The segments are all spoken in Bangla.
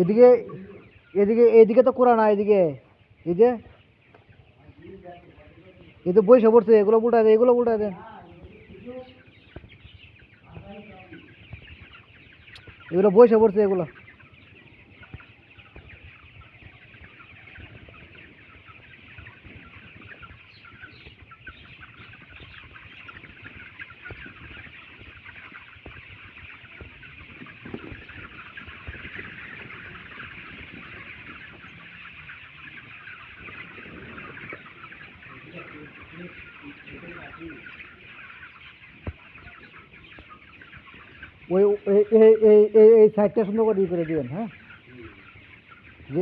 এদিকে এদিকে এদিকে তো করা না এদিকে। এই যে, এই তো বইসে পড়ছে, এগুলো উল্টা দেয় এগুলো উল্টা দেন। এগুলো বইসে পড়ছে, এগুলো। ওই, এই এই সাইডটা সুন্দর করে ই করে দিবেন হ্যাঁ? যে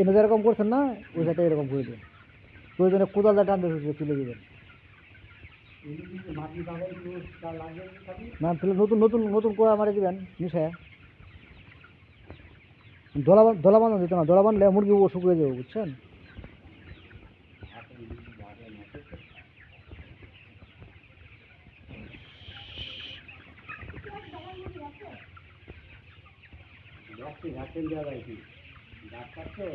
এনে যেরকম করছেন না, ওই সাইডটা এরকম করে দেবেন। প্রয়োজনে কোদালটা টানতে তুলে দিবেন না, তাহলে নতুন নতুন নতুন কোয়া মারে দিবেন মিশায় দলা দলা বাঁধা দিত না দলা বানলে মুরগি শুকিয়ে যাবে, বুঝছেন? গাছের যাওয়া কি ডাক্তার কাটছে